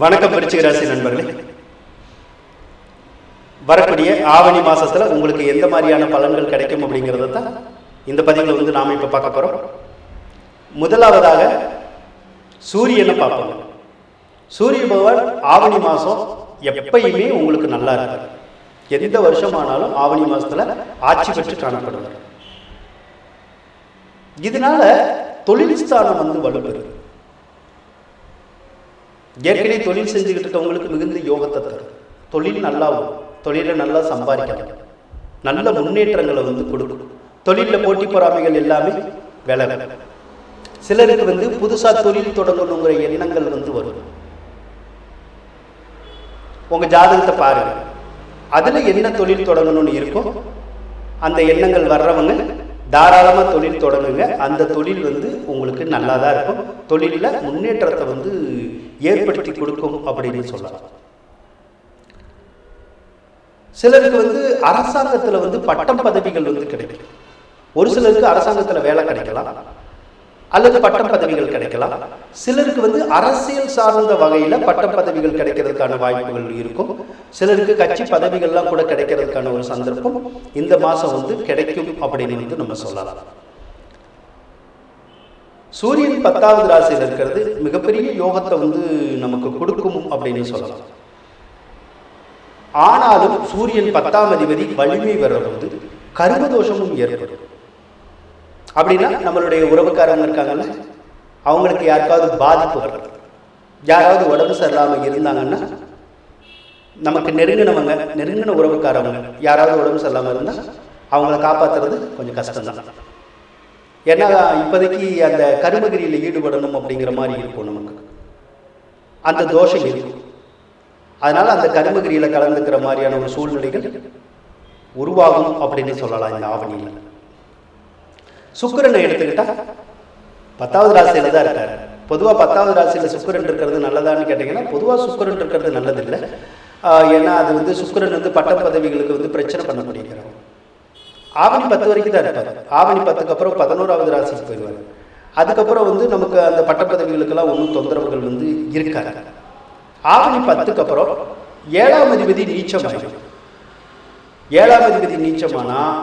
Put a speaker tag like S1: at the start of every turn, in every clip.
S1: வணக்கம் விருச்சிக ராசி நண்பர்களே. வரக்கூடிய ஆவணி மாசத்துல உங்களுக்கு எந்த மாதிரியான பலன்கள் கிடைக்கும் அப்படிங்கிறத தான் இந்த பதிவில் வந்து நாம இப்ப பார்க்க போறோம். முதலாவதாக சூரியனை பார்ப்போம். சூரிய பகவான் ஆவணி மாசம் எப்பயுமே உங்களுக்கு நல்லா இருக்கார். எந்த வருஷமானாலும் ஆவணி மாசத்துல ஆட்சி பெற்று காணப்படுவார். இதனால தொழில் ஸ்தானம் வந்து வலுப்பெறுது. ஏற்கனவே தொழில் செஞ்சுக்கிட்டு இருக்கவங்களுக்கு மிகுந்த யோகத்தை தரும். தொழில் நல்லா வரும் தொழிலை நல்லா சம்பாதிக்கலாம். நல்ல முன்னேற்றங்களை வந்து கொடுக்கும். தொழிலில் போட்டி பொறாமைகள் எல்லாமே விலகும். சிலருக்கு வந்து புதுசாக தொழில் தொடங்கணுங்கிற எண்ணங்கள் வந்து வரும். உங்கள் ஜாதகத்தை பாருங்கள் அதில் என்ன தொழில் தொடங்கணும்னு இருக்கும் அந்த எண்ணங்கள் வர்றவங்க தாராளமாக தொழில் தொடங்குங்க. அந்த தொழில் வந்து உங்களுக்கு நல்லா தான் இருக்கும். தொழிலில் முன்னேற்றத்தை வந்து ஏற்படுத்தி கொடுக்கும் அப்படின்னு சொல்லலாம். சிலருக்கு வந்து அரசாங்கத்தில் வந்து பட்டம் பதவிகள் வந்து கிடைக்கும். ஒரு சிலருக்கு அரசாங்கத்தில் வேலை கிடைக்கலாம். அல்லது பட்டம் பதவிகள் கிடைக்கலாம். சிலருக்கு வந்து அரசியல் சார்ந்த வகையில பட்டம் பதவிகள் கிடைக்கிறதுக்கான வாய்ப்புகள் இருக்கும். சிலருக்கு கட்சி பதவிகள்லாம் கூட கிடைக்கிறதுக்கான ஒரு சந்தர்ப்பம் இந்த மாசம் வந்து கிடைக்கும் அப்படின்னு வந்து நம்ம சொல்லலாம். சூரியன் பத்தாவது ராசியில் இருக்கிறது மிகப்பெரிய யோகத்தை வந்து நமக்கு கொடுக்கும் அப்படின்னு சொல்லலாம். ஆனாலும் சூரியன் பத்தாம் அதிபதி வலிமை கர்ம தோஷமும் ஏற்படும். அப்படின்னா நம்மளுடைய உறவுக்காரங்க இருக்காங்கல்ல அவங்களுக்கு யாருக்காவது பாதிப்பு வர்றது யாராவது உடம்பு சரியில்லாமல் இருந்தாங்கன்னா நமக்கு நெருங்கினவங்க நெருங்கின உறவுக்காரவங்க யாராவது உடம்பு சரியில்லாமல் இருந்தால் அவங்கள காப்பாற்றுறது கொஞ்சம் கஷ்டம்தான். ஏன்னா இப்போதைக்கு அந்த கருமகிரியில் ஈடுபடணும் அப்படிங்கிற மாதிரி இருக்கும் நமக்கு. அந்த தோஷம் இருக்கும் அதனால் அந்த கருமகிரியில் கலந்துக்கிற மாதிரியான ஒரு சூழ்நிலைகள் உருவாகும் அப்படின்னு சொல்லலாம் இந்த ஆவணியில். சுக்கரனை எடுத்துக்கிட்டா பத்தாவது ராசியில தான் இருக்காரு. பொதுவாக பத்தாவது ராசியில் சுக்கரன் இருக்கிறது நல்லதான்னு கேட்டிங்கன்னா பொதுவாக சுக்கரன் இருக்கிறது நல்லதில்லை. ஏன்னா அது வந்து சுக்கரன் வந்து பட்ட பதவிகளுக்கு வந்து பிரச்சனை பண்ணக்கூடியவர் ஆவணி பத்து வரைக்கும் தான் இருப்பார். ஆவணி பத்துக்கு அப்புறம் பதினோராவது ராசிக்கு போயிடுவார். அதுக்கப்புறம் வந்து நமக்கு அந்த பட்ட பதவிகளுக்கெல்லாம் ஒன்றும் தொந்தரவுகள் வந்து இருக்காது. ஆவணி பத்துக்கு அப்புறம் ஏழாம் அதிபதி நீச்சமாயிடும் ஏழாம் அதிபதி நீச்சமானால்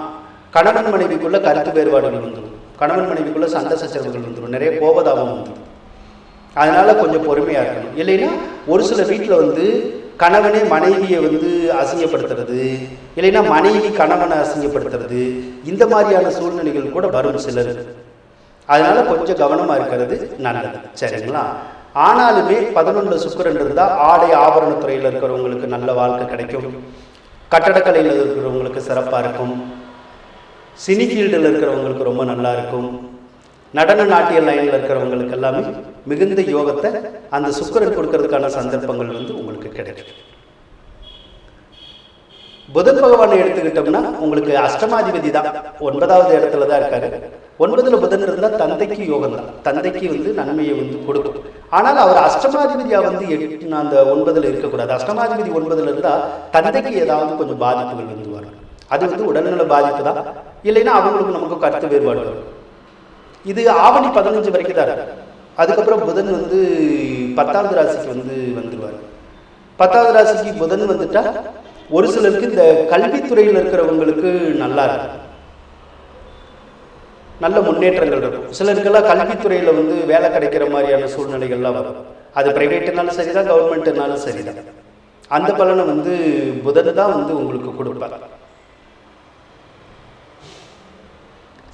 S1: கணவன் மனைவிக்குள்ள கருத்து வேறுபாடுகள் வந்துடும். கணவன் மனைவிக்குள்ள சண்டை சச்சரவுகள் வந்துடும். நிறைய கோபதாபம் வந்துடும். அதனால கொஞ்சம் பொறுமையா இருக்கணும். இல்லைன்னா ஒரு சில வீட்டில் வந்து கணவனே மனைவியை வந்து அசிங்கப்படுத்துறது இல்லைன்னா மனைவி கணவனை அசிங்கப்படுத்துறது இந்த மாதிரியான சூழ்நிலைகள் கூட வரும் சிலர். அதனால கொஞ்சம் கவனமா இருக்கிறது நல்லது. சரிங்களா? ஆனாலுமே பதினொன்று சுக்கரன் இருந்தால் ஆடை ஆபரணத்துறையில் இருக்கிறவங்களுக்கு நல்ல வாழ்க்கை கிடைக்கும். கட்டடக்கலையில் இருக்கிறவங்களுக்கு சிறப்பாக இருக்கும். சினி ஃபீல்டில் இருக்கிறவங்களுக்கு ரொம்ப நல்லா இருக்கும் நடன நாட்டிய லைனில் இருக்கிறவங்களுக்கு எல்லாமே மிகுந்த யோகத்தை அந்த சுக்கிரன் கொடுக்கறதுக்கான சந்தர்ப்பங்கள் வந்து உங்களுக்கு கிடைக்கும். புதன் பகவானை எடுத்துக்கிட்டோம்னா உங்களுக்கு அஷ்டமாதிபதி தான். ஒன்பதாவது இடத்துல தான் இருக்காரு. ஒன்பதுல புதன் இருந்தால் தந்தைக்கு யோகம் தான். தந்தைக்கு வந்து நன்மையை வந்து கொடுக்கும். ஆனால் அவர் அஷ்டமாதிபதியா வந்து எட்டு அந்த ஒன்பதுல இருக்கக்கூடாது. அஷ்டமாதிபதி ஒன்பதுல இருந்தா தந்தைக்கு ஏதாவது கொஞ்சம் பாதிப்புகள் வந்து வரும். அது வந்து உடல்நல பாதிப்பு தான். இல்லைன்னா அவங்களுக்கு நமக்கு கருத்து வேறுபாடு வரும். இது ஆவணி பதினஞ்சு வரைக்கும் தான். அதுக்கப்புறம் புதன் வந்து பத்தாவது ராசிக்கு வந்து வந்துடுவார் பத்தாவது ராசிக்கு புதன் வந்துட்டா ஒரு சிலருக்கு இந்த கல்வித்துறையில் இருக்கிறவங்களுக்கு நல்லா இருக்கும். நல்ல முன்னேற்றங்கள் இருக்கும். சிலருக்கெல்லாம் கல்வித்துறையில் வந்து வேலை கிடைக்கிற மாதிரியான சூழ்நிலைகள்லாம் வரும். அது ப்ரைவேட்டுனாலும் சரிதான் கவர்மெண்ட்டுனாலும் சரிதான். அந்த பலனை வந்து புதன் தான் வந்து உங்களுக்கு கொடுப்பார்.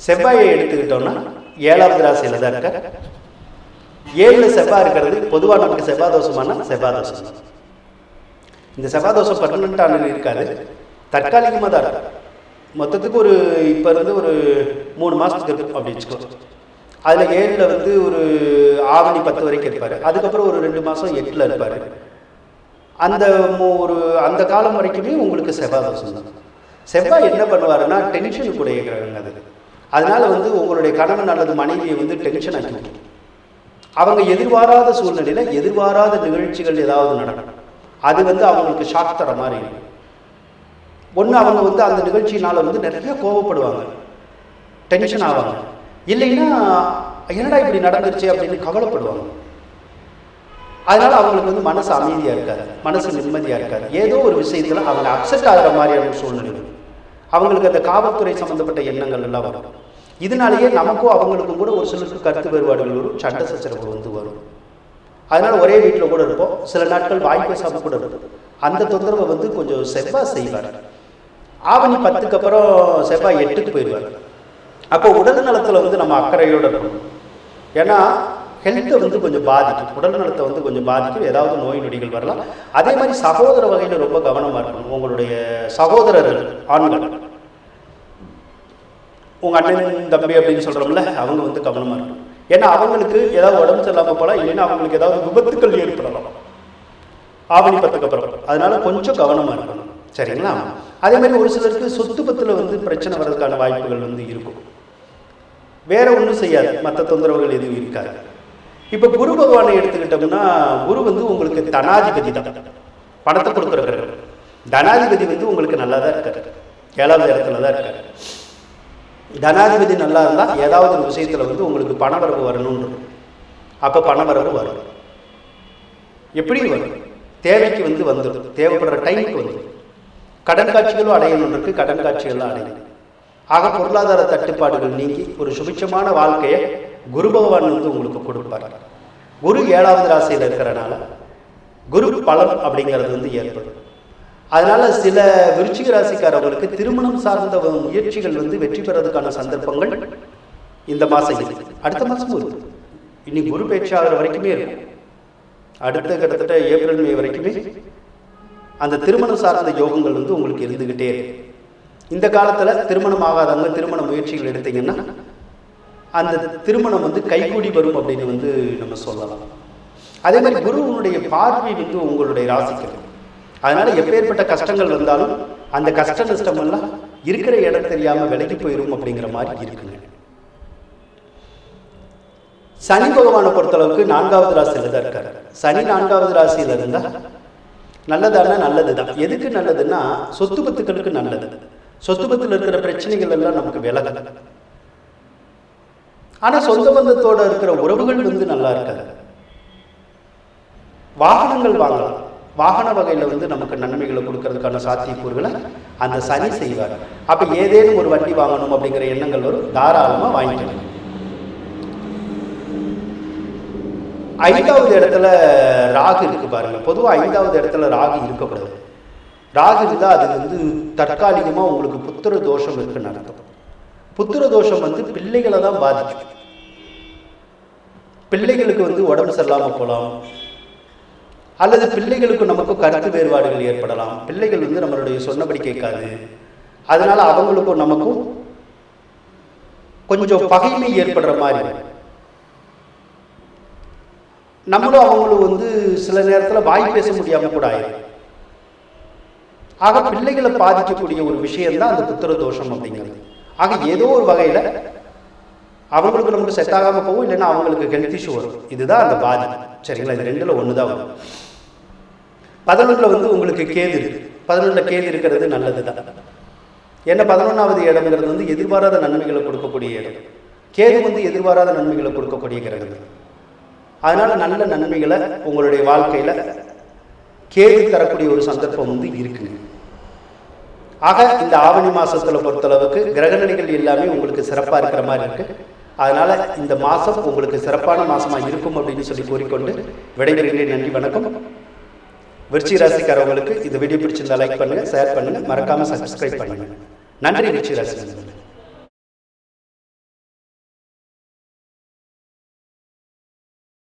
S1: செவ்வாயை எடுத்துக்கிட்டோம்னா ஏழாவது ராசியில் தான் இருக்க. ஏழில் செவ்வாய் இருக்கிறது பொதுவாக நமக்கு செவ்வாய் செவ்வாதோஷம். செவ்வாய் தோஷம் இந்த செவ்வாய் தோஷம் பர்மனண்டான இருக்காது. தற்காலிகமாக தான் மொத்தத்துக்கு ஒரு இப்போ இருந்து ஒரு மூணு மாதத்துக்கு இருக்கும் அப்படின்னு வச்சுக்கோ. அதில் ஏழில் வந்து ஒரு ஆவணி பத்து வரைக்கும் இருப்பார். அதுக்கப்புறம் ஒரு ரெண்டு மாதம் எட்டில் இருப்பார். அந்த ஒரு அந்த காலம் வரைக்குமே உங்களுக்கு செவ்வாய் தோஷம் தான். செவ்வாய் என்ன பண்ணுவாருன்னா டென்ஷன் கூட கிரகங்க அது. அதனால் வந்து உங்களுடைய கணவன் அல்லது மனைவியை வந்து டென்ஷன் ஆக்கி அவங்க எதிர்பாராத சூழ்நிலையில் எதிர்பாராத நிகழ்ச்சிகள் ஏதாவது நடக்கும். அது வந்து அவங்களுக்கு ஷாக் தர மாதிரி இருக்கும். ஒன்று அவங்க வந்து அந்த நிகழ்ச்சியினால் வந்து நிறைய கோவப்படுவாங்க. டென்ஷன் ஆவாங்க. இல்லைன்னா என்னடா இப்படி நடந்துருச்சு அப்படின்னு கவலைப்படுவாங்க. அதனால் அவங்களுக்கு வந்து மனசு அமைதியாக இருக்காது. மனசு நிம்மதியாக இருக்காது. ஏதோ ஒரு விஷயத்தில் அவங்க அப்செட் ஆகிற மாதிரியான சூழ்நிலை அவங்களுக்கு அந்த காவல்துறை சம்மந்தப்பட்ட எண்ணங்கள் எல்லாம் வரும். இதனாலேயே நமக்கும் அவங்களுக்கும் கூட ஒரு சிலருக்கு கருத்து வேறுபாடுகள் வரும் சண்டை சச்சரவு வந்து வரும். அதனால் ஒரே வீட்டில் கூட இருப்போம். சில நாட்கள் வாய் பேசாமல் கூட இருப்போம். அந்த தொந்தரவை வந்து கொஞ்சம் செவ்வாய் செய்வார். ஆவணி பத்துக்கு அப்புறம் செவ்வாய் எட்டுக்கு போயிடுவார். அப்போ உடல் நலத்தில் வந்து நம்ம அக்கறையோடு இருக்கணும். ஏன்னா ஹெல்த்தை வந்து கொஞ்சம் பாதிக்கும். உடல் நலத்தை வந்து கொஞ்சம் பாதிக்கும். ஏதாவது நோய் நொடிகள் வரலாம். அதே மாதிரி சகோதர வகையில் ரொம்ப கவனமாக இருக்கணும். உங்களுடைய சகோதரர்கள் ஆண்கள். உங்க அண்ணன் தம்பி அப்படின்னு சொல்றோம்ல அவங்க வந்து கவனமா இருக்கணும். ஏன்னா அவங்களுக்கு ஏதாவது உடம்பு சரியில்லாம போகலாம் இல்லைன்னா அவங்களுக்கு ஏதாவது விபத்துக்கள் ஏற்படலாம். ஆவணி பத்துக்கு அப்புறம். அதனால கொஞ்சம் கவனமா இருக்கணும். சரிங்களா? அதே மாதிரி ஒரு சிலருக்கு சொத்து பத்துல வந்து பிரச்சனை வர்றதுக்கான வாய்ப்புகள் வந்து இருக்கும். வேற ஒன்றும் செய்யாது. மற்ற தொந்தரவுகள் எதுவும் இருக்காது. இப்போ குரு பகவானை எடுத்துக்கிட்டோம்னா குரு வந்து உங்களுக்கு தனாதிபதி தான். பணத்தை கொடுக்குற தனாதிபதி வந்து உங்களுக்கு நல்லா தான் இருக்காரு. ஏழாவது இடத்துல தான் இருக்காரு. தனாதிபதி நல்லா இருந்தால் ஏதாவது ஒரு விஷயத்தில் வந்து உங்களுக்கு பணவரவு வரணும்னு இருக்கும். அப்போ பணவரவு வரும். எப்படி வரும்? தேவைக்கு வந்து வந்துடும் தேவைப்படுற டைமுக்கு வந்துடும் கடன் காட்சிகளும் அடையணும் இருக்குது கடன் காட்சிகளும் அடையணும் ஆக பொருளாதார தட்டுப்பாடுகள் நீங்கி ஒரு சுபிட்சமான வாழ்க்கையை குரு பகவான் வந்து உங்களுக்கு கொடுப்பார். குரு ஏழாவது ராசியில் இருக்கிறனால குரு பலம் அப்படிங்கிறது வந்து ஏற்படும். அதனால சில விருச்சிக ராசிக்காரவங்களுக்கு திருமணம் சார்ந்த முயற்சிகள் வந்து வெற்றி பெறதுக்கான சந்தர்ப்பங்கள் இந்த மாசம் அடுத்த மாசம் இருக்கு இனி குரு பேச்சாகிற வரைக்குமே இருக்கும். அடுத்த கிட்டத்தட்ட ஏப்ரல் மே வரைக்குமே அந்த திருமணம் சார்ந்த யோகங்கள் வந்து உங்களுக்கு இருந்துகிட்டே இருக்கு. இந்த காலத்தில் திருமணம் ஆகாதவங்க திருமண முயற்சிகள் எடுத்தீங்கன்னா அந்த திருமணம் வந்து கைகூடி வரும் அப்படின்னு வந்து நம்ம சொல்லலாம். அதே மாதிரி குருவனுடைய பார்வை வந்து உங்களுடைய ராசிக்கு அதனால எப்பேற்பட்ட கஷ்டங்கள் வந்தாலும் அந்த கஷ்ட நஷ்டம் எல்லாம் இருக்கிற இடம் தெரியாம விலகி போயிடும் அப்படிங்கிற மாதிரி இருக்குங்க. சனி பகவானை பொறுத்தளவுக்கு நான்காவது ராசியில தான் இருக்காரு. சனி நான்காவது ராசியில இருந்தா நல்லதானா நல்லதுதான். எதுக்கு நல்லதுன்னா சொத்து பத்துக்களுக்கு நல்லது. சொத்து பத்துல இருக்கிற பிரச்சனைகள் எல்லாம் நமக்கு விலகு. ஆனா சொந்த பந்தத்தோட இருக்கிற உறவுகள் வந்து நல்லா இருக்காது. வாகனங்கள் வாங்கலாம். வாகன வகையில் வந்து நமக்கு நன்மைகளை கொடுக்கறதுக்கான சாத்தியக்கூறுகளை அந்த சனி செய்வார். அப்போ ஏதேனும் ஒரு வண்டி வாங்கணும் அப்படிங்கிற எண்ணங்கள் வரும். தாராளமாக வாங்கிக்கலாம். ஐந்தாவது இடத்துல ராகு இருக்கு பாருங்க. பொதுவாக ஐந்தாவது இடத்துல ராகு இருக்கக்கூடாது. ராகு இருந்தால் அது வந்து தற்காலிகமாக உங்களுக்கு புத்திர தோஷம் இருக்குன்னு அர்த்தம். புத்திர தோஷம் வந்து பிள்ளைகளை தான் பாதிக்கும். பிள்ளைகளுக்கு வந்து உடம்பு சரியில்லாமல் போகலாம். அல்லது பிள்ளைகளுக்கும் நமக்கும் கருத்து வேறுபாடுகள் ஏற்படலாம். பிள்ளைகள் வந்து நம்மளுடைய சொன்னபடி கேட்காது. அதனால் அவங்களுக்கும் நமக்கும் கொஞ்சம் பகைமை ஏற்படுற மாதிரி. நம்மளும் அவங்களும் வந்து சில நேரத்தில் வாய் பேச முடியாமல் கூட ஆயிடும் ஆக பிள்ளைகளை பாதிக்கக்கூடிய ஒரு விஷயம் தான் அந்த புத்திர தோஷம் அப்படிங்கிறது. ஆக ஏதோ ஒரு வகையில் அவங்களுக்கு நமக்கு செட் ஆகாமல் போகும் இல்லைன்னா அவங்களுக்கு ஹெல்த் இஷ்யூ வரும். இதுதான் அந்த பாதி. சரிங்களா? இது ஒன்று தான் வரும். பதினொன்றில் வந்து உங்களுக்கு கேது இருக்குது பதினொன்றில் கேது இருக்கிறது நல்லது தான். ஏன்னா பதினொன்றாவது இடம்ங்கிறது வந்து எதிர்பாராத நன்மைகளை கொடுக்கக்கூடிய இடம். கேது வந்து எதிர்பாராத நன்மைகளை கொடுக்கக்கூடிய கிரகம் அதனால் நல்ல நன்மைகளை உங்களுடைய வாழ்க்கையில் கேது தரக்கூடிய ஒரு சந்தர்ப்பம் வந்து இருக்குங்க. ஆக இந்த ஆவணி மாதத்தில் பொறுத்தளவுக்கு கிரகநிலைகள் எல்லாமே உங்களுக்கு சிறப்பாக இருக்கிற மாதிரி இருக்குது அதனால் இந்த மாதம் உங்களுக்கு சிறப்பான மாதமாக இருக்கும் அப்படின்னு சொல்லி கூறிக்கொண்டு விடைபெறுகிறேன். நன்றி வணக்கம். விருச்சி ராசிக்காரவங்களுக்கு இந்த வீடியோ பிடிச்சிருந்தா லைக் பண்ணுங்க ஷேர் பண்ணுங்க மறக்காம சப்ஸ்கிரைப் பண்ணுங்க. நன்றி விருச்சி ராசி